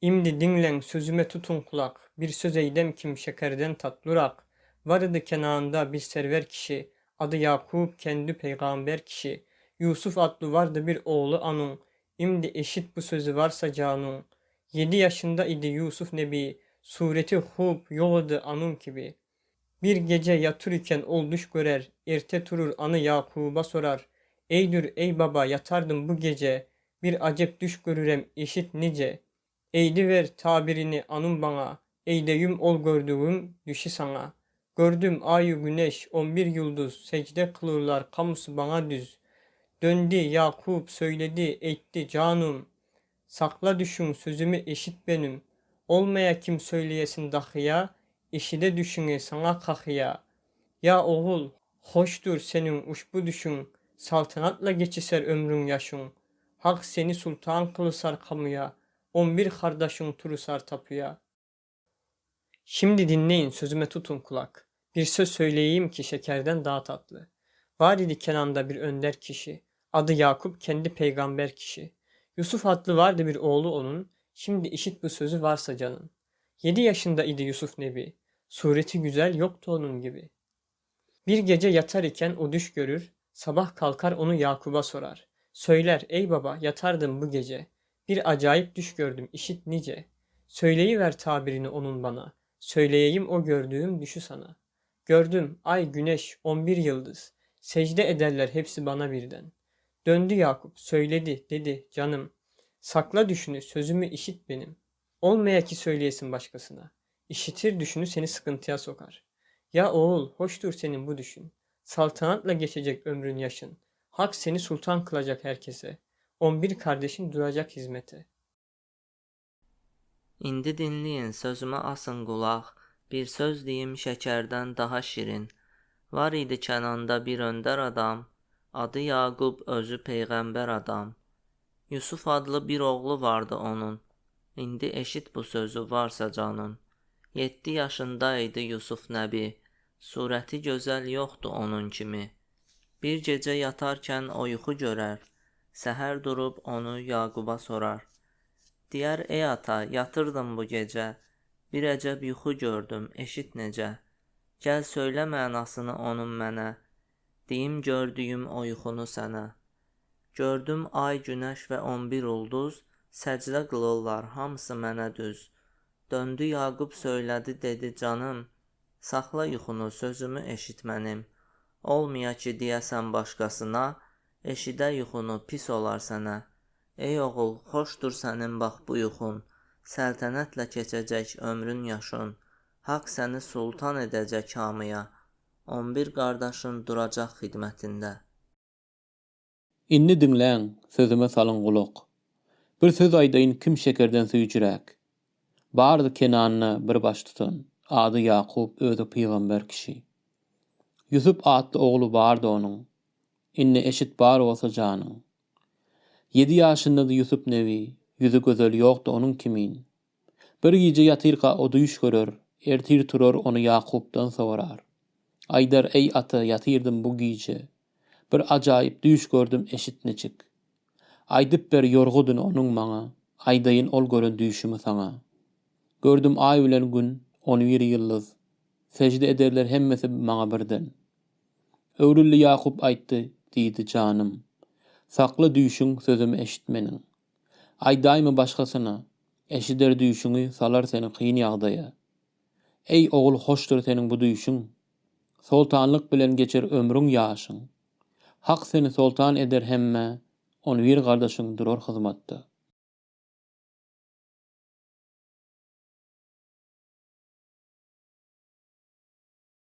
İmdi dinlen sözüme tutun kulak. Bir söz eydem kim şekerden tatlırak. Vardı kenarında bir server kişi. Adı Yakup kendi peygamber kişi. Yusuf adlı vardı bir oğlu anun. İmdi eşit bu sözü varsa canun. Yedi yaşında idi Yusuf Nebi. Sureti hub yoladı anun gibi. Bir gece yatır iken ol düş görer. Erte turur anı Yakub'a sorar. Eydür ey baba yatardım bu gece. Bir acep düş görürem eşit nice. Eydi ver tabirini anın bana. Eydeyüm ol gördüğüm düşü sana. Gördüm ayı güneş on bir yıldız. Secde kılırlar kamusu bana düz. Döndü Yakup söyledi etti canım. Sakla düşün sözümü eşit benim. Olmaya kim söyleyesin dahıya. İşide düşüne sana kahıya. Ya oğul hoştur senin uşbu düşün. Saltanatla geçiser ömrün yaşın. Hak seni sultan kılısar kamuya. On bir kardeşin turusar tapuya. Şimdi dinleyin sözüme tutun kulak. Bir söz söyleyeyim ki şekerden daha tatlı. Var idi Kenan'da bir önder kişi. Adı Yakup kendi peygamber kişi. Yusuf adlı vardı bir oğlu onun. Şimdi işit bu sözü varsa canın. Yedi yaşında idi Yusuf Nebi. Sureti güzel yoktu onun gibi. Bir gece yatar iken o düş görür. Sabah kalkar onu Yakub'a sorar. Söyler ey baba yatardım bu gece. Bir acayip düş gördüm işit nice. Söyleyiver tabirini onun bana. Söyleyeyim o gördüğüm düşü sana. Gördüm ay güneş on bir yıldız. Secde ederler hepsi bana birden. Döndü Yakup söyledi dedi canım. Sakla düşünü sözümü işit benim. Olmaya ki söyleyesin başkasına. İşitir düşünü seni sıkıntıya sokar. Ya oğul hoştur senin bu düşün. Saltanatla geçecek ömrün yaşın. Hak seni sultan kılacak herkese. On bir kardeşin duracak hizmete. İndi dinləyin, sözümə asın qulaq. Bir söz deyim şəkərdən daha şirin. Var idi Kənanda bir öndər adam, adı Yaqub, özü peyğəmbər adam. Yusuf adlı bir oğlu vardı onun. İndi eşit bu sözü varsa canın. 7 yaşında idi Yusuf Nəbi. Surəti gözəl yoxdu onun kimi. Bir gecə yatarkən o yuxu görər. Səhər durub onu Yaquba sorar. Diyər ey ata, yatırdım bu gecə. Bir əcəb yuxu gördüm, eşit necə. Gəl söylə mənasını onun mənə. Deyim gördüyüm o yuxunu sənə. Gördüm ay, günəş və 11 ulduz səcdə qılırlar, hamısı mənə düz. Döndü Yaqub söylədi, dedi canım, saxla yuxunu, sözümü eşit mənim. Olmaya ki deyəsən başqasına, eşidə yuxunu pis olar sənə. Ey oğul, xoşdur sənin bax bu yuxun. Səltənətlə keçəcək ömrün yaşın. Haqq səni sultan edəcək hamıya. 11 qardaşın duracaq xidmətində. Inni dinläň, sözüme salın gulak. Bir söz aýdaýyn kim şekerden süýjürek. Bardy Kenanna bir baş tutan. Ady Yakup özü peýgamber kişi. Yusuf atly oglu bardy onuň. Inni eşit bar bolsa janyň. 7 ýaşynda Yusuf nevi, yüzü gözel ýokdy onuň kimin. Bir gije ýatyrka o duýuş görer, ertir turar onu Yakupdan sorar. Aýdar ey ata ýatyrdım bu gije. Bir ajaýyp düýüş gördüm eşit neçik. Aýdyp ber ýorgudun onuň maňa, aýdaýyn ol gören düýüşimi saňa. Gördüm ay bilen gün, 11 ýyldız. Secde ederler hemmesi maňa birden. Öwrülli Yakup aýtdy, diýdi canım. Saklı düýüşüň sözümü eşitmeniň. Aýdaýmy başgasyna, eşider düýüşüňi salar seni kyn ýagdaýa. Ey oğul hoşdur senin bu düýüşüň. Sultanlyk bilen geçer ömrüň ýaşyň. Hak seni sultan eder hemme, on bir gardaşyň durur hyzmatda.